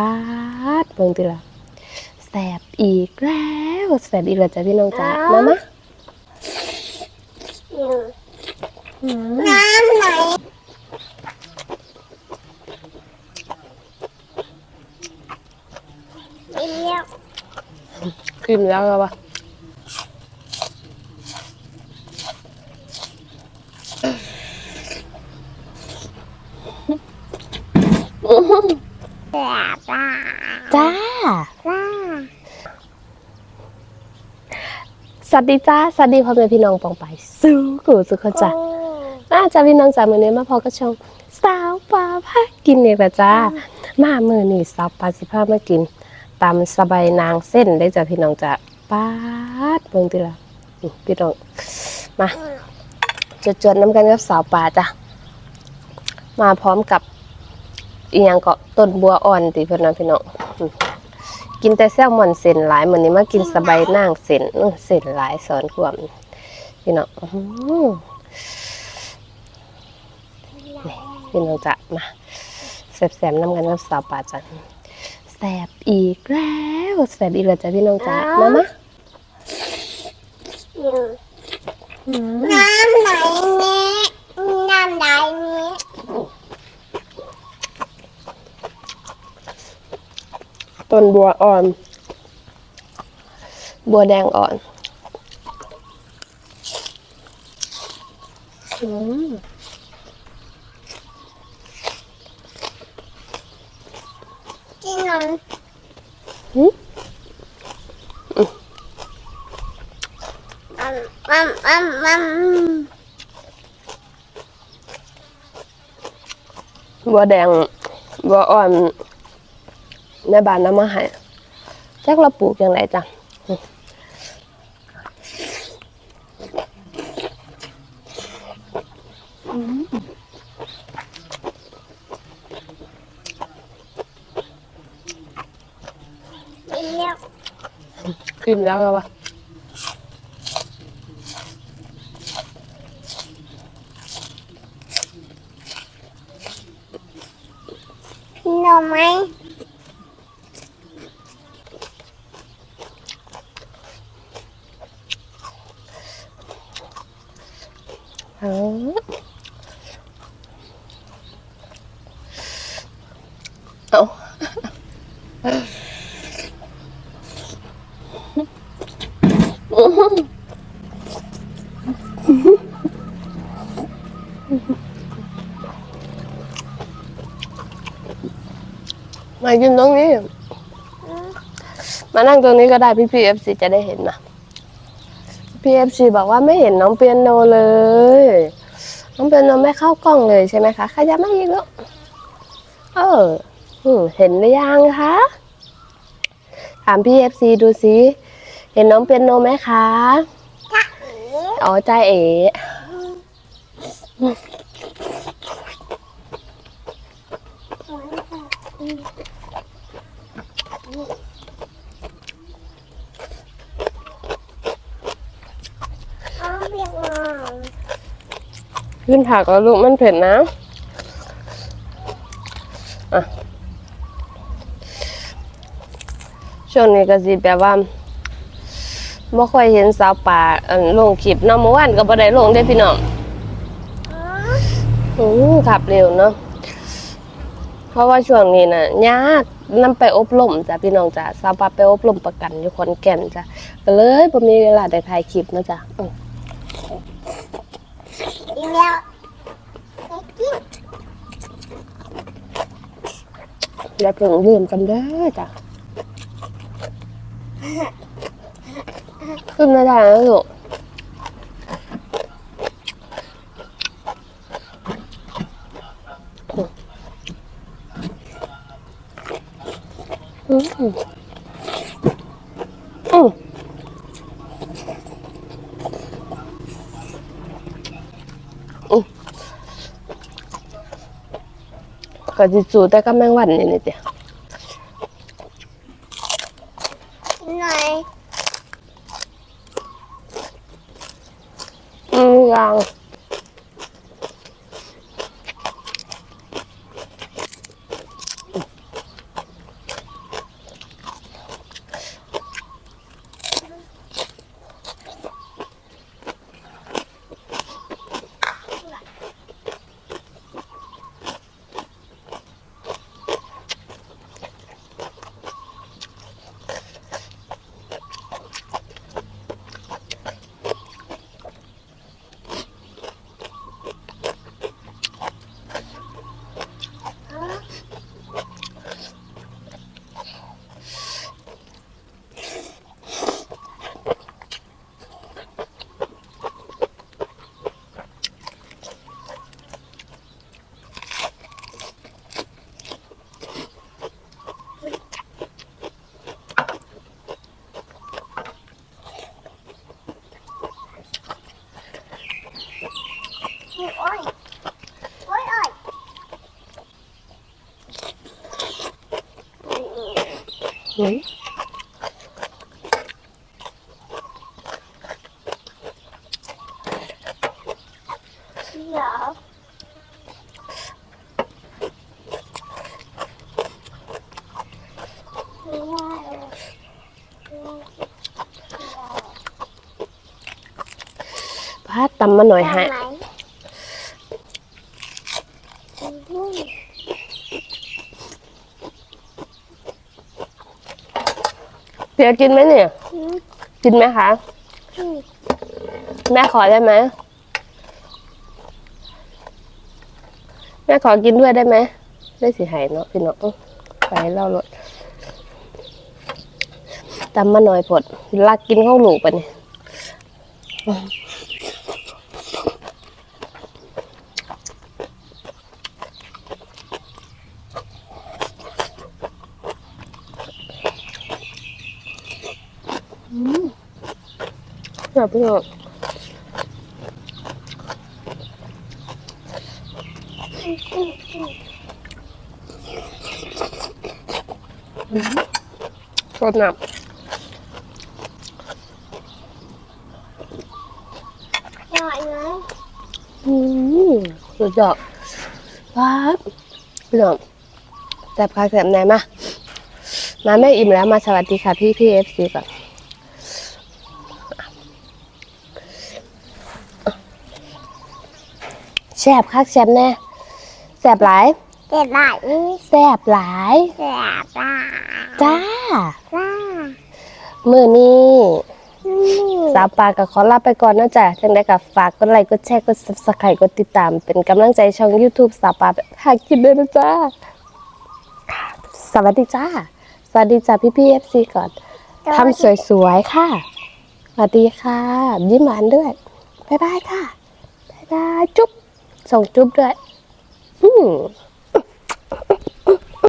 ปาดเบิ่งติล่ะแสบอีกแล้วแสบอีกแล้วจ้ะพี่น้องจ๋ามามาน้ำไหนเลี้ยวกินแล้วเหรอวะ แซ่บอะ จ้าว้า สวัสดีจ้า สวัสดีพ่อแม่พี่น้องปองไป สู้กูสุขคนจ้ะน่าจะพี่น้องจ๋ามือนี้มาพอก็ชมสาวปลาพากินเนี่ยละจ้า มามือนี่สาวปลาสิพามากินตำสบายนางเส้นได้จ้ะพี่น้องจ๋าปาดเบิ่งติละอื้อพี่น้อง มาจดๆน้ำกันกับสาวปลาจ้ะ มาพร้อมกับอีหยังก็ต้นบัวอ่อนติเพื่อนนะพี่น้องอื้อ กินแต่แซลมอนเส้นหลายมือนี้มากินสบายนางเส้นอื้อเส้นหลายสอนความพี่น้องอื้อหือพี่น้องจะมาแสบๆน้ำกันกับสาวป่าจันแสบอีกแล้วแสบอีกแล้วจ้ะพี่น้องจ๋ามามาน้ำไหนนี้น้ำไหนนี้ ต้นบัวอ่อน บัวแดงอ่อนอืมกินนมหึอืมอืมอืมอืมบัวแดงบัวอ่อน แม่บ้านน้ำมาให้จักเราปลูกอย่างไรจ้ะเลี้ยวกินแล้วเหรอวะกินนมไหม เอามายืนตรงนี้ มานั่งตรงนี้ก็ได้พี่พีเอฟซีจะได้เห็นนะ พีเอฟซีบอกว่าไม่เห็นน้องเปียโนเลย น้องเปียโนไม่เข้ากล้องเลยใช่ไหมคะขยับมาอีกแล้วเอออืมเห็นหรือยังคะ ถามพี่เอฟซีดูสิเห็นน้องเปียโนไหมคะจ้าเอ๋อ๋อใจเอ๋เอ เรียกมาขึ้นผักแล้วลูกมันเผ็ดนะอะช่วงนี้ก็สิแบบว่าไม่ค่อยเห็นสาวป่าอันลงคลิปเนาะเมื่อวานก็บ่ได้ลงได้อพี่น้องอ๋ออืมขับเร็วเนาะเพราะว่าช่วงนี้น่ะยากนำไปอบรมจ้ะพี่น้องจ้ะสาวป่าไปอบรมประกันอยู่ขอนแก่นจ้ะก็เลยบ่มีเวลาได้ถ่ายคลิปนะจ๊ะ อืมเลี้ยวไปกินอย่าเพิ่งลืมกันเด้อจ้ะขึ้นไม่ได้แล้วลูกอืมอืมอืม ก็จิจูแต่ก็แมงวันนี่นี่เดียวหน่อยอืมยัง อืมเหรอไม่ได้ เลยพาดตำมาหน่อยฮะทำไมอืมเปียกินไหมเนี่ย กินไหมคะ แม่ขอได้ไหม แม่ขอกินด้วยได้ไหม ได้สิหายเนาะพี่น้องไปเล่ารถตำมาหน่อยผดลักกินข้าวหลูกปะเนี่ย แบบพี่น้องสดน้ำอร่อยไหมอืมสุดยอดว้าวพี่น้องแซ่บค่ะแซ่บไหนมามาแม่อิ่มแล้วมาสวัสดีค่ะพี่พี่เอฟซีก่อน แซ่บคักแซ่บแน่แซ่บหลายเจ็บหลายนี่แซ่บหลายเจ็บหลายจ้าจ้ามือนี้อืมสาวปลากับขอลาไปก่อนนะจ๊ะจังได้กับฝากกดไลค์กดแชร์กด subscribe กดติดตาม เป็นกำลังใจช่อง YouTube สาวปลาหากินด้วยนะจ๊ะสวัสดีจ้า สวัสดีจ้าพี่พี่เอฟซีก่อนทำสวยๆค่ะ สวัสดีค่ะ ยิ้มหวานด้วย บ๊ายบายค่ะ บ๊ายบาย จุ๊บ ส่งจุ๊บด้วย อืม